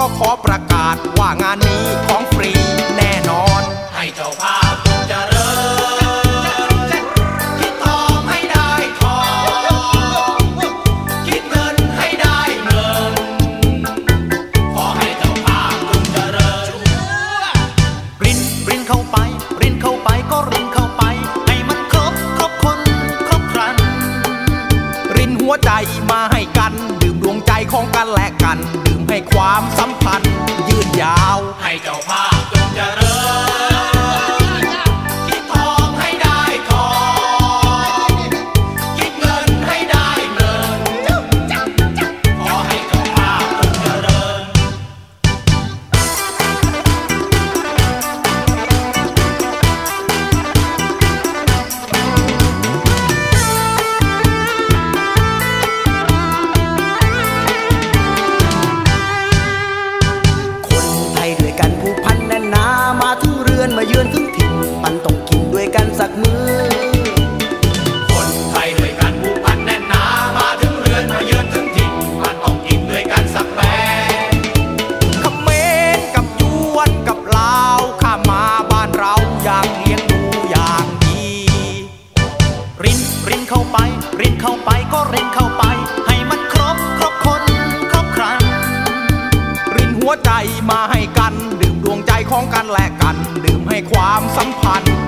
ก็ขอประกาศว่างานนี้ของฟรี ของกันและกันดื่มให้ความสัมพันธ์ยืดยาวให้เจ้าภาพ มาถึงเรือนมาเยือนถึงถิ่นมันต้องกินด้วยกันสักมือ คนไทยด้วยกันผูกพันแน่นหนามาถึงเรือนมาเยือนถึงถิ่นมันต้องกินด้วยกันสักแบงเขมรกับยวนกับลาวข้ามาบ้านเราอย่างเลี้ยงดูอย่างดีรินรินเข้าไป รินเข้าไปก็รินเข้าไป ให้มันครบครบคนครบครันรินหัวใจมาให้กัน ของกันและกัน ดื่มให้ความสัมพันธ์